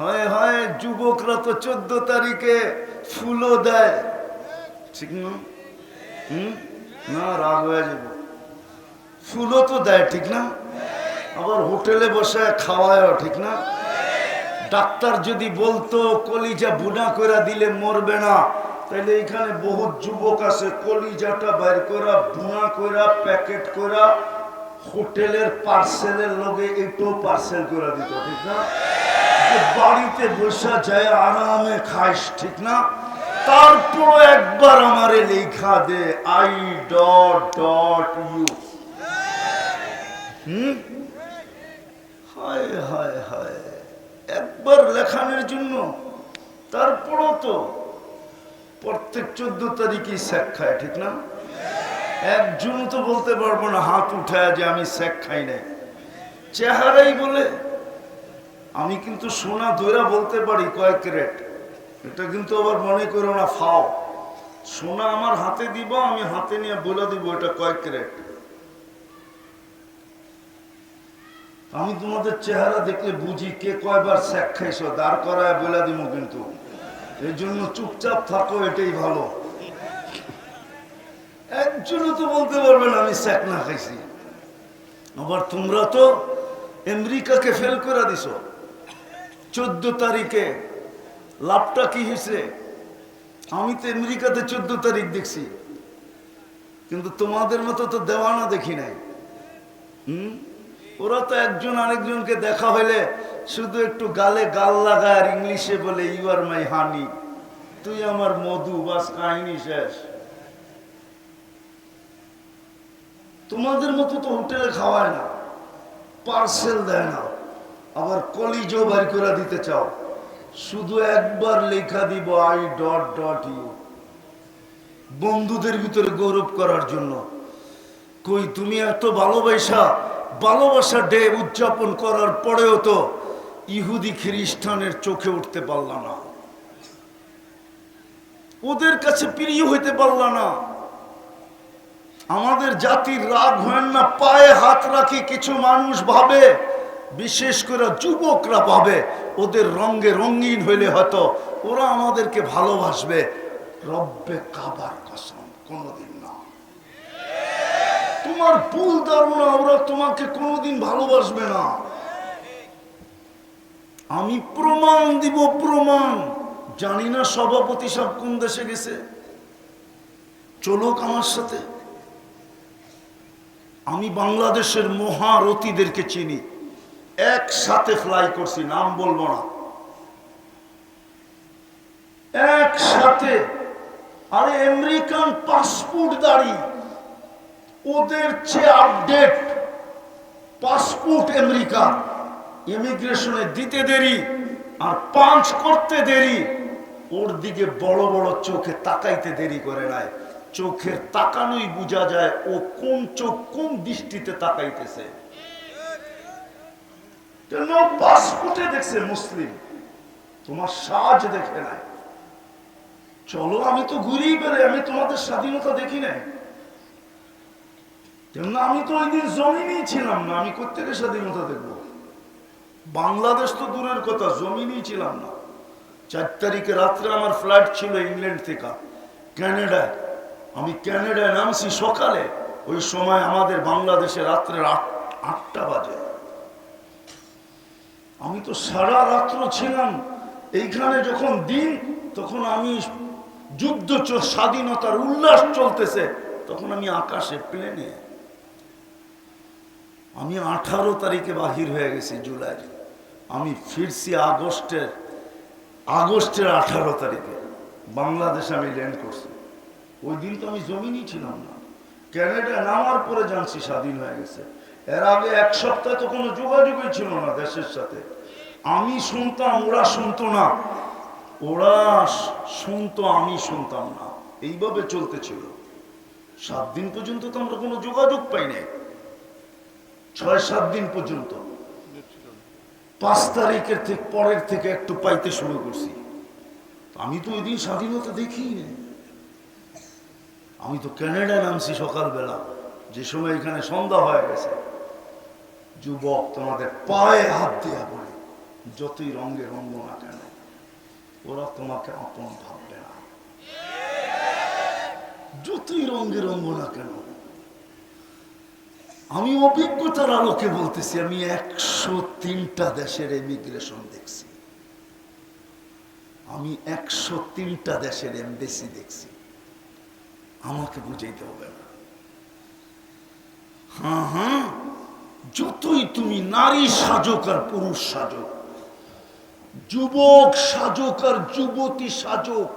হয় হয়, যুবকরা তো চোদ্দ তারিখে ফুলও দেয়। ঠিক না? হুম? না, রাগ হয়ে যাব। ফুলও তো দেয়, ঠিক না? আবার হোটেলে বসে খাওয়ায়ও, ঠিক না? ডাক্তার যদি বলতো, কলিজা বুনা করে দিলে মরবে না। তাহলে এখানে বহুত যুবক আছে, কলিজাটা বাইর করা বুনা করা প্যাকেট করা হোটেলের পার্সেলের লগে এটাও পার্সেল করে দিত, ঠিক না? বাড়িতে বসা যায় আরামে খাইস, ঠিক না? তারপর একবার আমারে লেখা দে, আই ডট ডট ইউ। হুম? হায় হায় একবার লেখানোর জন্য। তারপরও তো প্রত্যেক চোদ্দ তারিখে স্যাক খায়, ঠিক না? একজনও তো বলতে পারব না, হাত উঠায় যে আমি স্যাক খাই নাই। চেহারাই বলে আমি কিন্তু সোনা ধৈরা বলতে পারি কয়েক রেট। এটা কিন্তু আবার মনে করো না, ফাও। সোনা আমার হাতে দিব, আমি হাতে নিয়ে বলে দিব, এটা কয়েক রেট। আমি তোমাদের চেহারা দেখলে বুঝি কে কয়বার স্যাক খাইছো, দাঁড় করায় বলে দিব কিন্তু। এই জন্য চুপচাপ থাকো, এটাই ভালো। একজনও তো বলতে পারবেন আমি স্যাক না খাইছি। আবার তোমরা তো আমেরিকাকে ফেল করে দিছো। চোদ্দ তারিখে লাভটা কি হয়েছে? আমি তো আমেরিকাতে চোদ্দ তারিখ দেখছি। কিন্তু তোমাদের মতো তো দেওয়ানা দেখি নাই। হুম? ওরা তো একজন আরেকজনকে দেখা হইলে শুধু একটু গালে গাল লাগায় আর ইংলিশে বলে ইউ আর মাই হানি তুই আমার মধু, বাস কাহিনী শেষ। তোমাদের মতো তো হোটেলে খাওয়ায় না, পার্সেল দেয় না। আবার কলিজও বের করে দিতে চাও। শুধু একবার লেখা দিব আই ডট ডট ইউ। বন্ধুদের ভিতরে গৌরব করার জন্য। কই, তুমি এত ভালোবাসা ভালোবাসা ডে উদযাপন করার পরেও তো ইহুদি খ্রিস্টানের চোখে উঠতে পারল না। ওদের কাছে প্রিয় হইতে পারল না। আমাদের জাতির রাগ হয় না, পায়ে হাত রাখি কিছু মানুষ ভাবে বিশেষ করে যুবকরা ভাবে ওদের রঙে রঙিন হইলে হয়তো ওরা আমাদেরকে ভালোবাসবে। রব্বে কাবার কসম, কোনোদিন না। তোমার ভুল ধারণা ওরা তোমাকে কোনোদিন ভালোবাসবে না। আমি প্রমাণ দিব, প্রমাণ। জানি না সভাপতি সব কোন দেশে গেছে। চলুক আমার সাথে। আমি বাংলাদেশের মহারথীদেরকে চিনি। একসাথে ফ্লাই করছি, নাম বলব না। একসাথে। আরে আমেরিকান পাসপোর্ট দাঁড়ি, ওদের চেয়ে আপডেট পাসপোর্ট আমেরিকা। ইমিগ্রেশনে দিতে দেরি আর পাঞ্চ করতে দেরি। ওর দিকে বড় বড় চোখে তাকাইতে দেরি করে নাই। চোখের তাকানোই বোঝা যায় ও কোন চোখ কোন দৃষ্টিতে তাকাইতেছে। পাসপোর্টে দেখছে মুসলিম? তোমার সাজ দেখে নাই। চলো, আমি তো ঘুরেই আমি তোমাদের স্বাধীনতা দেখি নাই। আমি তো ছিলাম না, আমি কোথেকে স্বাধীনতা বাংলাদেশ তো দূরের কথা, জমিনেই ছিলাম না। চার তারিখে রাত্রে আমার ফ্লাইট ছিল ইংল্যান্ড থেকে ক্যানাডায় আমি ক্যানাডায় নামছি সকালে, ওই সময় আমাদের বাংলাদেশে রাত্রের আট, আটটা বাজে। আমি তো সারা রাত্র ছিলাম। এইখানে যখন দিন, তখন আমি যুদ্ধ স্বাধীনতার উল্লাস চলতেছে। তখন আমি আকাশে প্লেনে। আমি আঠারো তারিখে বাহির হয়ে গেছি জুলাই। আমি ফিরছি আগস্টের আগস্টের আঠারো তারিখে। বাংলাদেশে আমি ল্যান্ড করছি। ওই দিন তো আমি জমিনই ছিলাম না। ক্যানাডা নামার পরে জানছি স্বাধীন হয়ে গেছে। এর আগে এক সপ্তাহ তো কোনো যোগাযোগই ছিল না দেশের সাথে। আমি শুনতাম, ওরা শুনতো না। ওরা শুনতো, আমি শুনতাম না। এইভাবে চলতেছিল। সাত দিন পর্যন্ত তো আমরা কোনো যোগাযোগ পাই নাই। ছয়, সাত দিন পর্যন্ত। পাঁচ তারিখের থেকে, পরের থেকে একটু পাইতে শুরু করছি। আমি তো ওই দিন স্বাধীনতা দেখি আমি তো ক্যানাডায় নামছি সকালবেলা। যে সময় এখানে সন্ধ্যা হয়ে গেছে। যুবক, তোমাদের পায়ে হাত দেয়া বলে, যতই রঙে রঙ্গ না কেন, ওরা তোমাকে আপন ভাববে না। যতই রঙে রঙ্গ না কেন, আমি অভিজ্ঞতার আলোকে বলতেছি, আমি একশো তিনটা দেশের এমিগ্রেশন দেখছি। আমি একশো তিনটা দেশের এমবেসি দেখছি। আমাকে বুঝাইতে হবে না। হ্যাঁ হ্যাঁ। যতই তুমি নারী সাজক আর পুরুষ সাজক, যুবক সাজক আর যুবতী সাজক,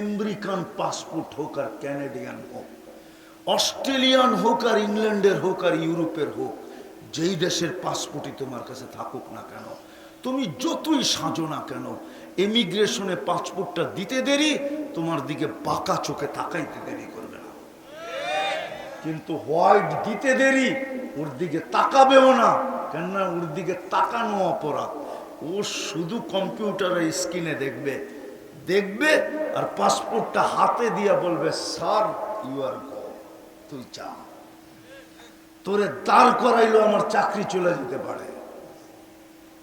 আমেরিকান পাসপোর্ট হোক আর ক্যানাডিয়ান হোক, অস্ট্রেলিয়ান হোক আর ইংল্যান্ডের হোক আর ইউরোপের হোক, যেই দেশের পাসপোর্টই তোমার কাছে থাকুক না কেন, তুমি যতই সাজো না কেন এমিগ্রেশনে পাসপোর্টটা দিতে দেরি, তোমার দিকে বাঁকা চোখে তাকাইতে দেরি করবে না কিন্তু হোয়াইট দিতে দেরি, ওর দিকে তাকাবেও না। কেননা ওর দিকে তাকানো অপরাধ। ও শুধু কম্পিউটারের স্ক্রিনে দেখবে। দেখবে আর পাসপোর্টটা হাতে দিয়া বলবে, স্যার ইউ আর তুই চা তোরে দাঁড় করাইলো আমার চাকরি চলে যেতে পারে।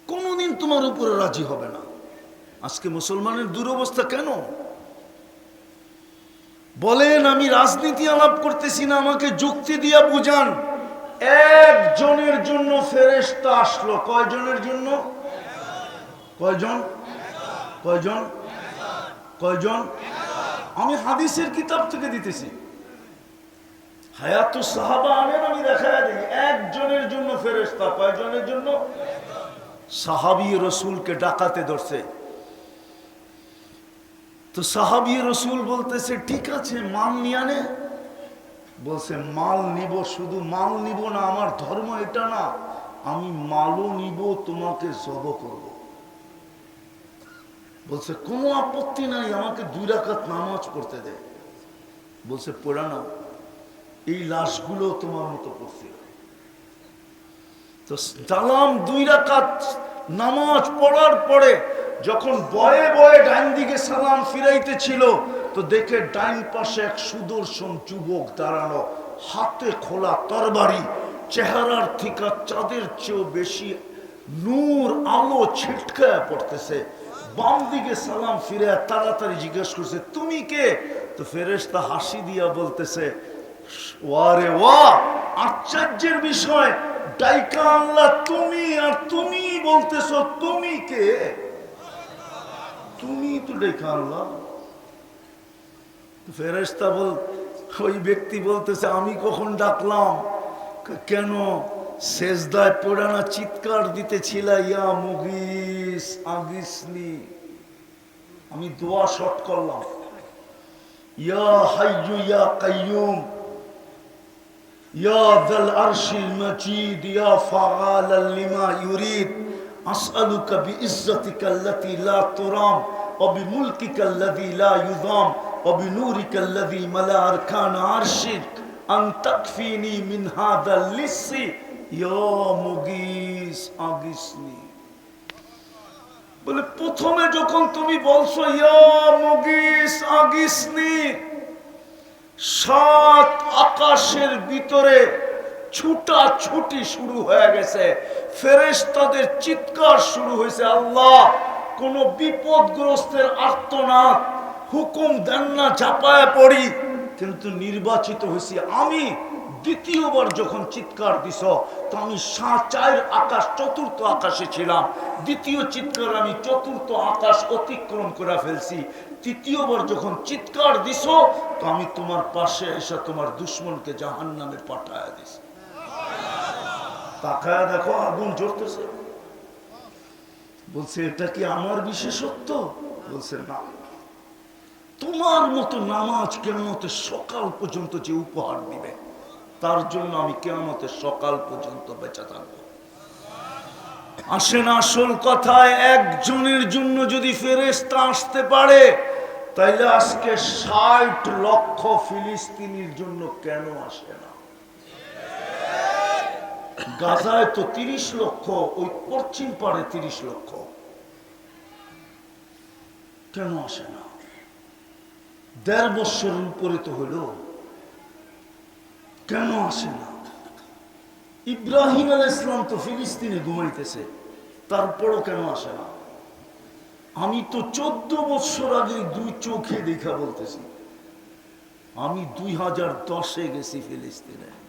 কোনোদিন তোমার উপরে রাজি হবে না। আজকে মুসলমানের দুরবস্থা কেন? বলেন, আমি রাজনীতি আলাপ করতেছি না, আমাকে যুক্তি দিয়া বুঝান। একজনের জন্য ফেরেস্তা আসলো। কয়জনের জন্য? কয়জন? কয়জন? কয়জন? আমি হাদিসের কিতাব থেকে দিতেছি। হায়াত সাহাবা আনেন, আমি দেখা দিই। একজনের জন্য ফেরেস্তা কয়জনের জন্য? সাহাবি রসুলকে ডাকাতে ধরছে। তো সাহাবি রসুল বলতেছে, ঠিক আছে, মাল নিয়ে আনে। বলছে, মাল নিব, শুধু মাল নিব না, আমার ধর্ম এটা না, আমি মালও নিব, তোমাকে জব করব। বলছে, কোনো আপত্তি নাই, আমাকে দুই রাকাত নামাজ পড়তে দে। বলছে, পড়া নাও, এই লাশগুলো তোমার মতো পড়তে তো দালাম দুই রাকাত নামাজ পড়ার পরে যখন বয়ে বয়ে সালাম ফিরাইতেছিল, তো দেখে ডাইন পাশে এক সুদর্শন যুবক দাঁড়ানো, হাতে খোলা তরবারি, চেহারার থিকা চাঁদের চেয়েও বেশি, নূর আলো ছিটকায় পড়তেছে। বাম দিকে সালাম ফিরে তাড়াতাড়ি জিজ্ঞেস করছে, তুমি কে? তো ফেরেশতা হাসি দিয়া বলতেছে, ওয়ারে ওয়া, আশ্চর্যের বিষয়, ডাইকা আল্লাহ তুমি আর তুমি বলতেছ, তুমি কে? তুমি তো ডেকে আনলা। ফেরেস্তা বল, ওই ব্যক্তি বলতেছে, আমি কখন ডাকলাম? কেন? শেষদায় পোড়ানা চিৎকার দিতেছিল, ইয়া মুগিস, আগিসনি। আমি দোয়া শট করলাম। ইয়া হাইয়ু ইয়া কাইয়ুম ইয়া দাল আরশিল মাজিদ, ইয়া ফাআল লিমা ইউরিদ। আসআলুকা বিইজ্জাতিকা আল্লাতী লা তুরাম, ওয়া বিমুলকিকা আল্লাযী লা ইউযাম, ওয়া বিনূরিকা আল্লাযী মালা আরকান আরশিক আন তাকফিনি মিন হাদা লিসি, ইয়া মুগিস আগিসনি। বলে প্রথমে যখন তুমি বলছো, ইয়া মুগীস আগিসনি, সাত আকাশের ভিতরে ছুটা ছুটি শুরু হয়ে গেছে। ফেরেশতাদের চিৎকার শুরু হয়েছে, আল্লাহ, কোন বিপদগ্রস্তের আর্তনাদ, হুকুম দেন না চাপায় পড়ি। কিন্তু নির্বাচিত হয়েছি আমি। দ্বিতীয়বার যখন চিৎকার দিস তো আমি সাত চার আকাশ, চতুর্থ আকাশে ছিলাম। দ্বিতীয় চিৎকার আমি চতুর্থ আকাশ অতিক্রম করে ফেলছি। তৃতীয়বার যখন চিৎকার দিছ, তো আমি তোমার পাশে এসে তোমার দুশ্মনকে জাহান নামে পাঠায় দিছি। তাকায় দেখো আগুন জ্বলতেছে। বলছে, এটা কি আমার বিশেষত্ব? বলছে, না। তোমার মতো নামাজ কেমতে সকাল পর্যন্ত যে উপহার দিবে, তার জন্য আমি কেমতে সকাল পর্যন্ত বেঁচে থাকব। আসেন আসল কথায়, একজনের জন্য যদি ফেরেস্তা আসতে পারে, তাইলে আজকে ষাট লক্ষ ফিলিস্তিনির জন্য কেন আসে না? গাজায় তো তিরিশ লক্ষ, ওই পশ্চিম পারে তিরিশ লক্ষ। কেন আসে না? দেড় বৎসরের উপরে তো হইল। কেন আসে না? ইব্রাহিম আল ইসলাম তো ফিলিস্তিনে ঘুমাইতেছে, তারপরও কেন আসে না? আমি তো চোদ্দ বছর আগে দুই চোখে দেখা বলতেছি। আমি দুই হাজার দশে গেছি ফিলিস্তিনে।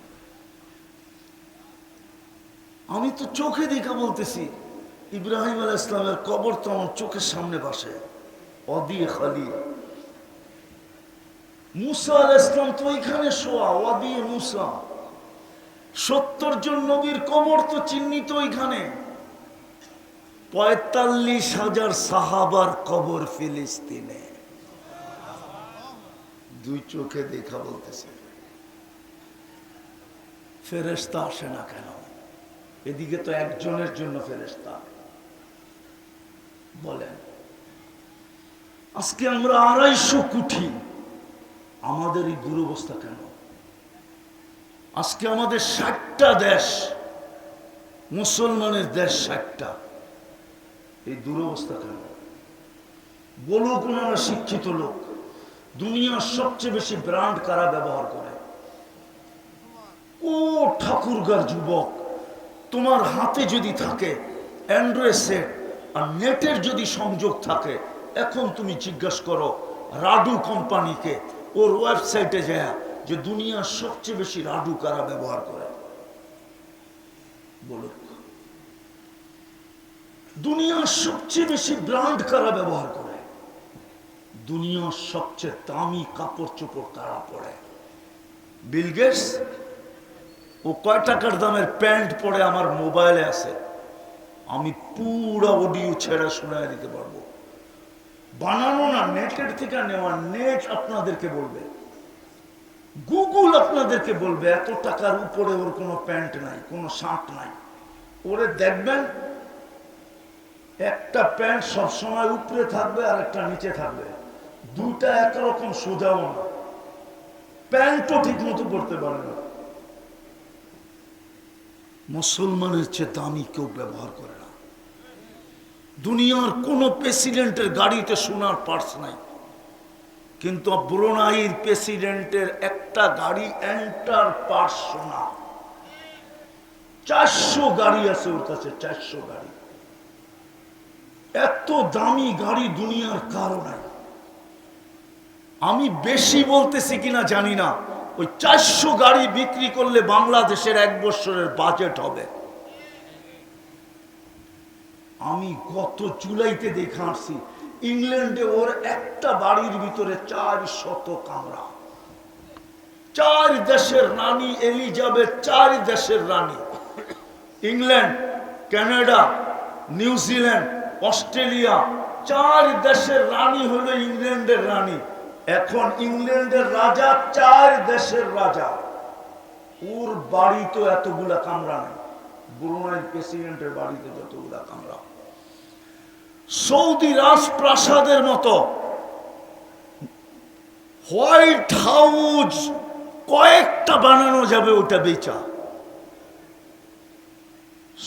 আমি তো চোখে দেখা বলতেছি, ইব্রাহিম আল ইসলামের কবর তো আমার চোখের সামনে বসে। অদিয়ে খালি। মুসা আল ইসলাম তো ওইখানে শোয়া অদিয়ে মুসা। সত্তর জন নবীর কবর তো চিহ্নিত ওইখানে পঁয়তাল্লিশ হাজার সাহাবার কবর ফিলিস্তিনে। দুই চোখে দেখা বলতেছে। ফেরেস্তা আসে না কেন? এদিকে তো একজনের জন্য ফেরেস্তা বলেন, আজকে আমরা আড়াইশো কোটি আমাদের এই দুরবস্থা কেন? আজকে আমাদের ষাটটা দেশ, মুসলমানের দেশ ষাটটা, এই দুরবস্থা কেন? বলুক ওনারা শিক্ষিত লোক, দুনিয়ার সবচেয়ে বেশি ব্র্যান্ড কারা ব্যবহার করে? ও ঠাকুরগার যুবক তোমার হাতে যদি থাকে, অ্যান্ড্রয়েড সেট আর নেটের যদি সংযোগ থাকে, এখন তুমি জিজ্ঞাসা করো রাডু কোম্পানিকে, ওর ওয়েবসাইটে যায় যে দুনিয়ার সবচেয়ে বেশি রাডু কারা ব্যবহার করে। বলুক। দুনিয়ার সবচেয়ে বেশি ব্র্যান্ড কারা ব্যবহার করে? দুনিয়ার সবচেয়ে দামি কাপড় চোপড় কারা পরে? বিল গেটস ও কয় টাকার দামের প্যান্ট পরে আমার মোবাইলে আছে? আমি পুরো অডিও ছেড়ে শোনায় দিতে পারব। বানানো না, নেটের থেকে নেওয়া নেট আপনাদেরকে বলবে। গুগল আপনাদেরকে বলবে, এত টাকার উপরে ওর কোনো প্যান্ট নাই, কোনো শার্ট নাই। ওরে দেখবেন, একটা প্যান্ট সবসময় উপরে থাকবে আর একটা নিচে থাকবে। দুটা একরকম সোজাও না। প্যান্টও ঠিক মতো পড়তে পারে না। মুসলমানের চেয়ে দামি কেউ ব্যবহার করে না। দুনিয়ার কোন প্রেসিডেন্টের গাড়িতে সোনার পার্স নাই। কিন্তু ব্রুনাইয়ের প্রেসিডেন্টের একটা গাড়ি এন্টার পার্স সোনা। চারশো গাড়ি আছে ওর কাছে, চারশো গাড়ি। এত দামি গাড়ি দুনিয়ার কারও নাই। আমি বেশি বলতেছি কিনা জানি না। ওই চারশো গাড়ি বিক্রি করলে বাংলাদেশের এক বছরের বাজেট হবে। আমি গত জুলাইতে দেখে আসছি, ইংল্যান্ডে ওর একটা বাড়ির ভিতরে চার শত কামরা। চার দেশের রানী এলিজাবেথ, চার দেশের রানী। England, Canada, New Zealand, Australia, চার দেশের রানী হলো ইংল্যান্ডের রানী। এখন ইংল্যান্ডের রাজা, চার দেশের রাজা। ওর বাড়ি তো এতগুলা কামরা নেই। ব্রুনাই প্রেসিডেন্টের বাড়িতে যতগুলা কামরা। সৌদি রাজপ্রাসাদের মতো হোয়াইট হাউস, কয়েকটা বানানো যাবে ওটা বেচা।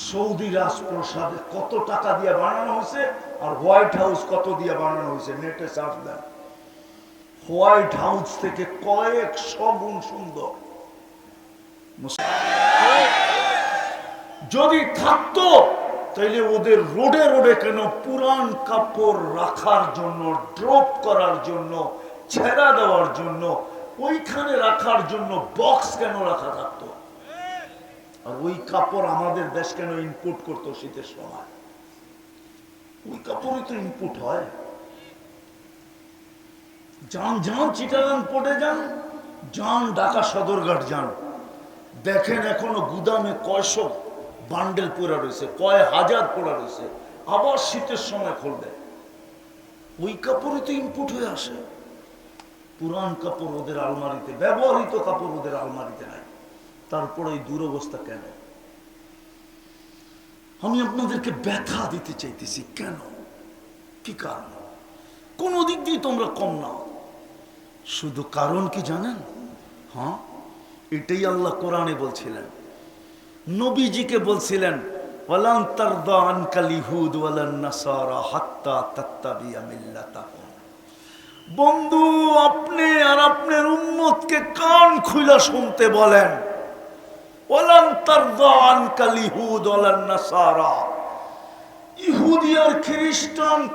সৌদি রাজপ্রাসাদে কত টাকা দিয়ে বানানো হয়েছে আর হোয়াইট হাউস কত দিয়ে বানানো হয়েছে, নেটে চার্জ দেন। হোয়াইট হাউস থেকে কয়েক গুণ সুন্দর। যদি থাকতো, তাইলে ওদের রোডে রোডে কেন পুরান কাপড় রাখার জন্য, ড্রপ করার জন্য, ছেড়া দেওয়ার জন্য, ওইখানে রাখার জন্য বক্স কেন রাখা থাকতো? আর ওই কাপড় আমাদের দেশ কেন ইনপুট করতো শীতের সময়? ওই কাপড়ই তো ইনপুট হয়। যান যান চিটাগাং পড়ে যান যান ঢাকা সদরঘাট যান। দেখেন এখনও গুদামে কয়শো বান্ডেল পড়া রয়েছে, কয় হাজার পড়া রয়েছে, আবার শীতের সময় খুলবে। ওই কাপড়ই তো ইনপুট হয়ে আসে। পুরান কাপড় ওদের আলমারিতে, ব্যবহৃত কাপড় ওদের আলমারিতে নাই। তারপরে এই দুরবস্থা কেন? আমি আপনাদেরকে ব্যথা দিতে চাইতেছি, কেন? কি কারণ? কোনো দিক দিয়ে তোমরা কম নাও। শুধু কারণ কি জানেন? হ্যাঁ? এটাই আল্লাহ কোরআনে বলছিলেন। নবীজিকে বলছিলেন বন্ধু, আপনি আর আপনার উম্মতকে কান খুলা শুনতে বলেন। ইহুদি আর খ্রিস্টান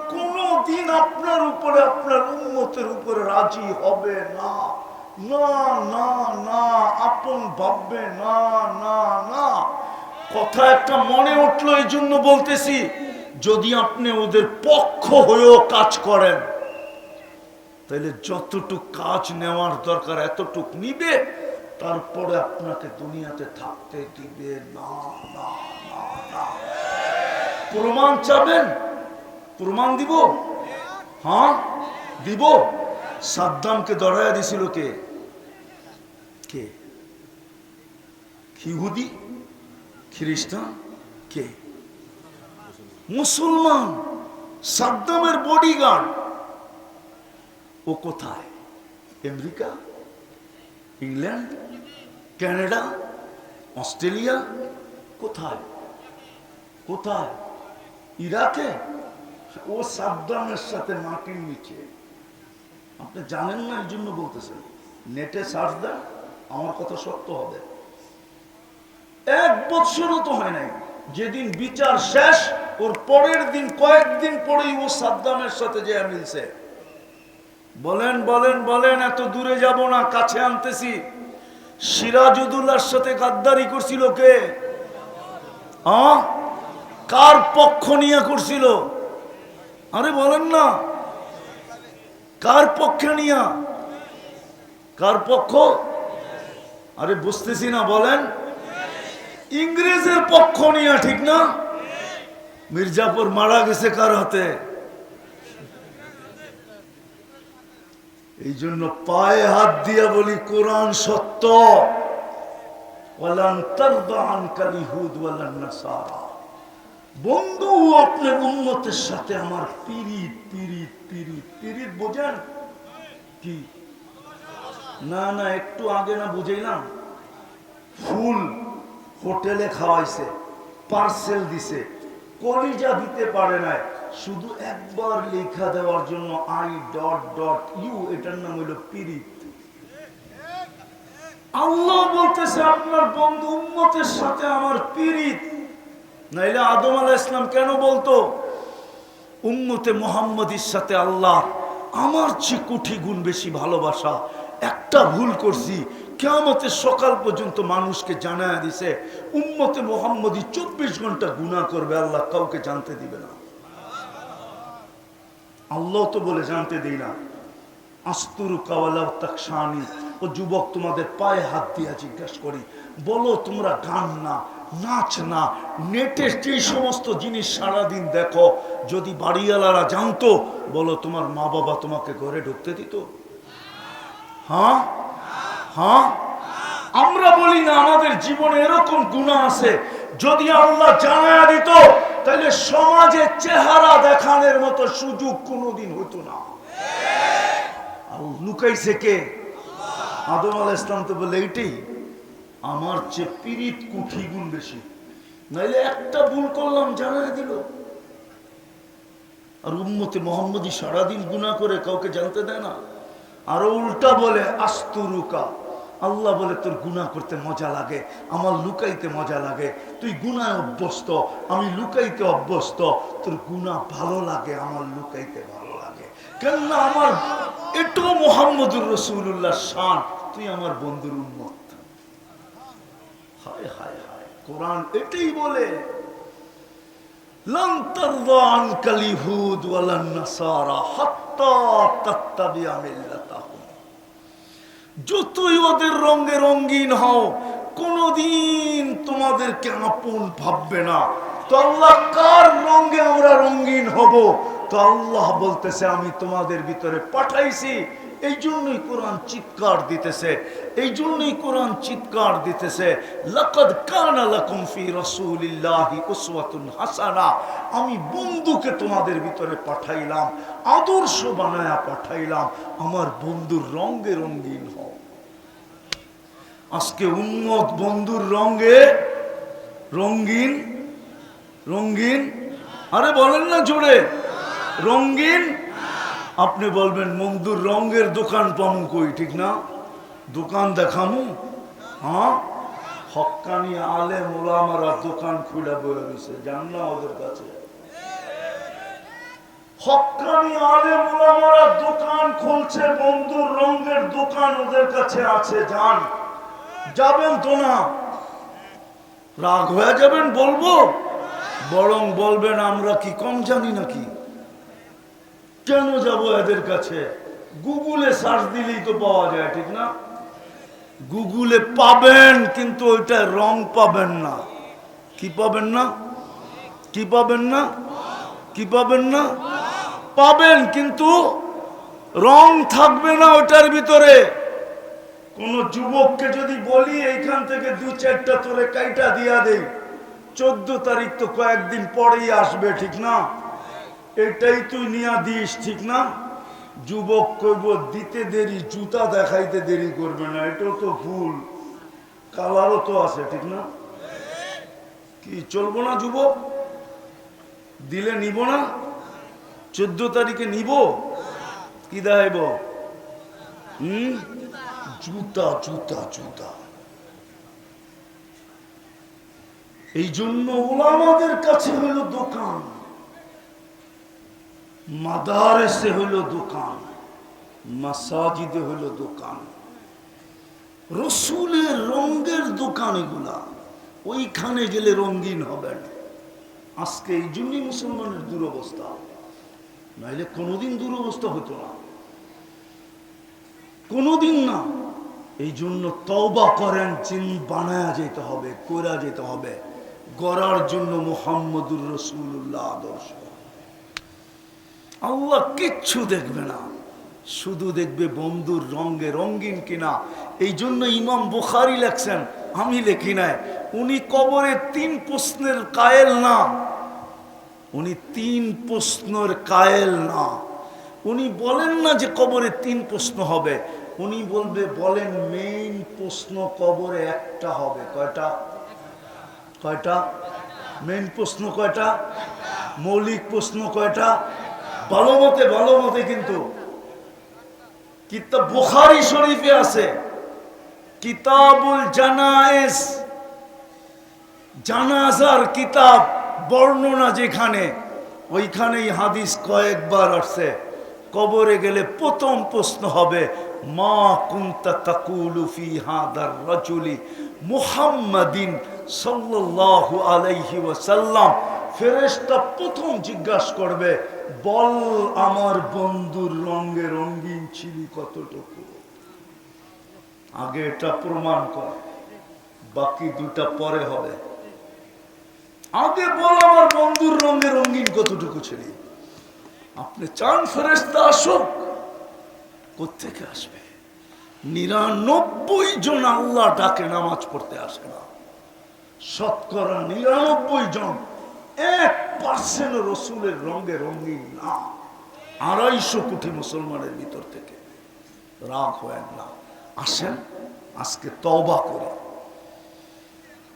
কোনদিন আপনার উপরে, আপনার উন্মতের উপরে রাজি হবে না। না না না, আপন ভাববে না না না। কথা একটা মনে উঠল এই জন্য বলতেছি, যদি আপনি ওদের পক্ষ হয়েও কাজ করেন, তাহলে যতটুক কাজ নেওয়ার দরকার, এতটুক নিবে, তারপরে আপনাকে দুনিয়াতে থাকতে দিবে না না না। প্রমাণ চাবেন? প্রমাণ দিব? হ্যাঁ? দিব? সাদ্দামকে দড়াইয়া দিছিল কে? কে? ইহুদি? খ্রিস্টান? কে? মুসলমান? সাদ্দামের বডিগার্ড ও কোথায়? আমেরিকা? ইংল্যান্ড? কানাডা? অস্ট্রেলিয়া? কোথায়? কোথায়? ইরাকে? ও সাবধানের সাথে মাটির নিচে। আপনি জানেন না, এই জন্য বলতেছেন, নেটে সার্চ দেন, আমার কথা সত্য হবে। এক বৎসরও তো হয় নাই, যেদিন বিচার শেষ, ওর পরের দিন, কয়েকদিন পরেই ও সাদ্দামের সাথে যে মিলছে। বলেন বলেন বলেন, এত দূরে যাব না, কাছে আনতেছি। সিরাজুদুল্লাহর সাথে গাদ্দারি করছিল কে? হ্যাঁ? কার পক্ষ নিয়ে করছিল? আরে বলেন না। কার পক্ষে নিয়া? কার পক্ষ? আরে বুঝতেছি না, বলেন। ইংরেজের পক্ষ নিয়া, ঠিক না? মির্জাপুর মারা গেছে কার হাতে? এই জন্য পায়ে হাত দিয়া বলি, কোরআন সত্য। ওয়ালান তারদা আনকাল ইহুদ ওয়ালান নাসারা। বন্ধু আপনার উন্নতের সাথে আমার পিরিত পিরিত পিরিত পিরিত, বোঝেন? কি? না না, একটু আগে না বুঝাইলাম। ফুল হোটেলে খাওয়াইছে, পার্সেল দিছে, কলিজা দিতে পারে নাই, শুধু একবার লেখা দেওয়ার জন্য আই ডট ডট ইউ, এটার নাম হইল পিরিত। আল্লাহ বলতেছে, আপনার বন্ধু উন্মতের সাথে আমার পিরিত। নাইলে আদম আলাহ ইসলাম কেন বলতো? উম্মতে মোহাম্মদীর সাথে আল্লাহ আমার চেয়ে কোটি গুণ বেশি ভালোবাসা। একটা ভুল করছি কেমতের সকাল পর্যন্ত মানুষকে জানায় দিছে, উম্মতে মোহাম্মদী চব্বিশ ঘণ্টা গুণা করবে, আল্লাহ কাউকে জানতে দিবে না। আল্লাহ তো বলে জানতে দিই না। আস্তুরু কাওয়ালা তাকসানি ও যুবক তোমাদের পায়ে হাত দিয়া জিজ্ঞাসা করি, বলো তোমরা গান না নাচ না নেটে যে সমস্ত জিনিস সারাদিন দেখো। যদি বাড়িওয়ালারা জানতো, বলো তোমার মা বাবা তোমাকে ঘরে ঢুকতে দিত? হ্যাঁ? হ্যাঁ? আমরা বলি না, আমাদের জীবনে এরকম গুণা আছে। যদি আল্লাহ জানা দিত তাহলে সমাজে চেহারা দেখানোর মতো সুযোগ কোনোদিন হতো না। লুকাইছে কে? আদম আল ইসলাম তো বলে, এইটাই আমার চেয়ে পিরিত কুঠি গুণ বেশি। নাইলে একটা ভুল করলাম জানাই দিল। আর উম্মতে মোহাম্মদী সারাদিন গুণা করে কাউকে জানতে দেয় না। আরও উল্টা বলে, আস্তুরুকা। আল্লাহ বলে, তোর গুণা করতে মজা লাগে, আমার লুকাইতে মজা লাগে। তুই গুনায় অভ্যস্ত, আমি লুকাইতে অভ্যস্ত। তোর গুণা ভালো লাগে, আমার লুকাইতে ভালো লাগে। কেননা আমার, এটাও মোহাম্মদুর রসুল্লাহ শান। তুই আমার বন্ধুর উন্মত হায় হায় হায়। কোরআন এটাই বলে যতই ওদের রঙে রঙিন হও, কোনদিন তোমাদেরকে আপন ভাববে না। তো আল্লাহ কার রঙে আমরা রঙিন হব? তো আল্লাহ বলতেছে, আমি তোমাদের ভিতরে পাঠাইছি এই জন্যই কোরআন চিৎকার দিতেছে এই জন্যই কোরআন চিৎকার দিতেছে, লাকাদ কানা লাকুম ফি রাসূলিল্লাহি উসওয়াতুন হাসানা, আমি বন্ধুকে তোমাদের ভিতরে পাঠাইলাম, আদর্শ বানায়া পাঠাইলাম, আমার বন্ধুর রঙে রঙিন হও। আজকে উন্মত বন্ধুর রঙে রঙিন রঙিন, আরে বলেন না জোরে, রঙিন আপনি বলবেন মন্দুর রঙের দোকান পামু কই? ঠিক না? দোকান দেখামু? হ্যাঁ? হক্কানি আলে মোলামারা দোকান খুলে বয়ে গেছে জান না ওদের কাছে। হকানি ওলামারা দোকান খুলছে রঙের দোকান ওদের কাছে আছে, যান। যাবেন তো না। রাগ হয়ে যাবেন, বলব? বরং বলবেন, আমরা কি কম জানি নাকি? কেন যাব এদের কাছে? গুগলে সার্চ দিলেই তো পাওয়া যায়, ঠিক না? গুগলে পাবেন, কিন্তু ওইটা রং পাবেন না। কি পাবেন না? কি পাবেন না? কি পাবেন না? পাবেন, কিন্তু রং থাকবে না ওটার ভিতরে। কোন যুবককে যদি বলি, এইখান থেকে দু চারটা তোরে কাইটা দিয়া দেই। চোদ্দ তারিখ তো কয়েকদিন পরেই আসবে, ঠিক না? এটাই তুই নিয়া দিস, ঠিক না? যুবক কইব, দিতে দেরি, জুতা দেখাইতে দেরি করবে না, এটাও তো ভুল। কালারও তো আছে, ঠিক না? কি, চলবো না যুবক? দিলে নিব না? চোদ্দ তারিখে নিব? কি দেখাইব? হম? জুতা জুতা জুতা। এই জন্য ওলামাদের কাছে হইল দোকান। মাদারেসে হইল দোকান, মাসাজিদে হইল দোকান। রসুলের রঙের দোকান এগুলা, ওইখানে গেলে রঙিন হবেন আজকে এই জন্যই মুসলমানের দুরবস্থা। নাইলে কোনোদিন দুরবস্থা হতো না। কোনোদিন না। এই জন্য তওবা করেন চিন বানায়া যেতে হবে করা যেতে হবে। গড়ার জন্য মোহাম্মদুর রসুল্লাহ আদর্শ। আল্লাহ কিচ্ছু দেখবে না। শুধু দেখবে বন্ধুর রঙে রঙিন কিনা। এই জন্য ইমাম বুখারি লেখছেন, আমি লেখি নাই। উনি কবরে তিন প্রশ্নের কায়েল না। উনি তিন প্রশ্নের কায়েল না। উনি বলেন না যে কবরে তিন প্রশ্ন হবে। উনি বলবে, বলেন মেইন প্রশ্ন কবরে একটা হবে। কয়টা? কয়টা? মেইন প্রশ্ন কয়টা? মৌলিক প্রশ্ন কয়টা? ভালো মতে ভালো মতে কিন্তু কিতাব বুখারি শরীফে আছে। কিতাবুল জানায়েস, জানাজার কিতাব, বর্ণনা যেখানে, ওইখানেই হাদিস কয়েকবার আসছে। কবরে গেলে প্রথম প্রশ্ন হবে, মা কুন্তা তাকুলু ফি হাদার রাজুলি মুহাম্মাদিন সাল্লাল্লাহু আলাইহি ওয়াসাল্লাম? ফেরেশতা প্রথম জিজ্ঞাসা করবে, বল আমার বন্ধুর রঙে রঙিন ছিলি কতটুকু? আগে এটা প্রমাণ কর, বাকি দুটা পরে হবে। আগে বল আমার বন্ধুর রঙে রঙিন কতটুকু ছিলি আপনি চান ফেরেস্তা আসুক কোথেকে আসবে? নিরানব্বই জন আল্লাহ ডাকে নামাজ পড়তে আসে না। শতকরা নিরানব্বই জন এক পার্সেন্ট রসুলের রঙে রঙিন না। আড়াইশো কোটি মুসলমানের ভিতর থেকে। রাগ হয় না। আসেন, আজকে তওবা করে।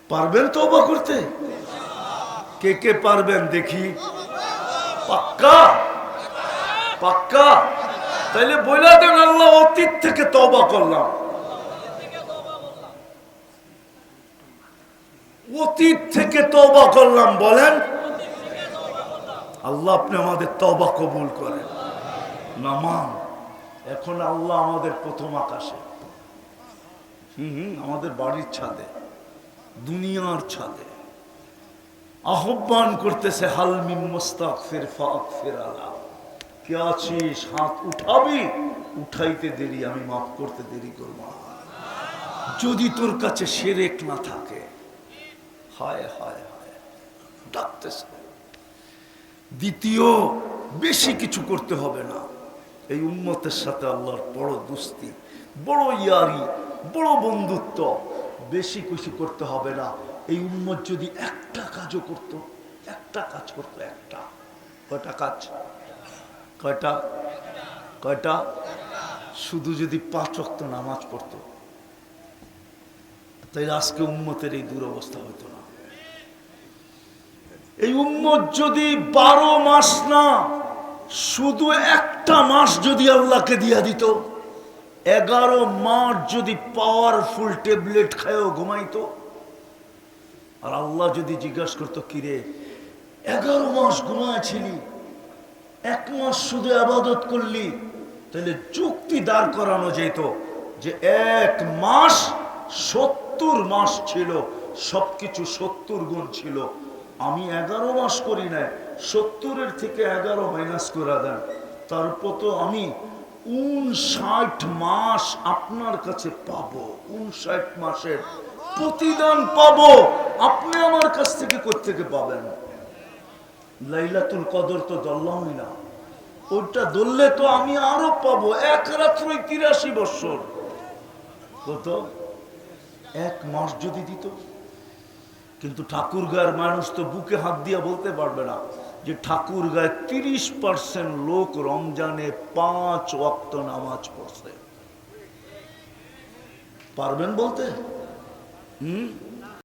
পারবেন তওবা করতে? কে কে পারবেন দেখি। পাক্কা? পাক্কা? তাইলে বইলা দেন, আল্লাহ অতীত থেকে তবা করলাম। অতীত থেকে তবা করলাম, বলেন। আল্লাহ আপনি আমাদের তবা কবুল করেন। নামান এখন আল্লাহ আমাদের প্রথম আকাশে। আমাদের বাড়ির ছাদে, দুনিয়ার ছাদে। আহ্বান করতেছে হালমিম মোস্তাক ফের ফাক ফের আলা। কে আছিস? হাত উঠাবি? উঠাইতে দেরি, আমি মাফ করতে দেরি করব। যদি তোর কাছে সেরেক না থাকে হায় হায় হায়। ডাকতেছে। দ্বিতীয়, বেশি কিছু করতে হবে না। এই উম্মতের সাথে আল্লাহর বড় দুস্তি, বড় ইয়ারি, বড় বন্ধুত্ব, বেশি কিছু করতে হবে না। এই উম্মত যদি একটা কাজও করত, একটা কাজ করতো, একটা। কয়টা কাজ? কয়টা? কয়টা? শুধু যদি পাঁচ অক্ত নামাজ পড়তো। তাইলে আজকে উম্মতের এই দুরবস্থা হতো না। এই উম্মত যদি বারো মাস না, শুধু একটা মাস যদি আল্লাহকে দিয়া দিত, এগারো মাস যদি পাওয়ারফুল ট্যাবলেট খায়ও ঘুমাইতো, আর আল্লাহ যদি জিজ্ঞাসা করতো, কিরে, এগারো মাস ঘুমাছিলি এক মাস শুধু আবাদত করলি, তাহলে চুক্তি দাঁড় করানো যেত যে এক মাস সত্তর মাস ছিল, সবকিছু সত্তর গুণ ছিল। আমি এগারো মাস করি না সত্তরের থেকে এগারো মাইনাস করে দেন। তারপর তো আমি উনষাট মাস আপনার কাছে পাবো উনষাট মাসের প্রতিদান পাবো। আপনি আমার কাছ থেকে কোথেকে পাবেন? লাইলাতুল কদর তো দল্লামই না। ওটা ধরলে তো আমি আরও পাবো, এক রাত্রই তিরাশি বছর। কত? এক মাস যদি দিত? কিন্তু ঠাকুর গায়ের মানুষ তো বুকে হাত দিয়ে বলতে পারবে না যে ঠাকুর গায়ে তিরিশ পার্সেন্ট লোক রমজানে পাঁচ ওয়াক্ত নামাজ পড়ছে। পারবেন বলতে? হুম?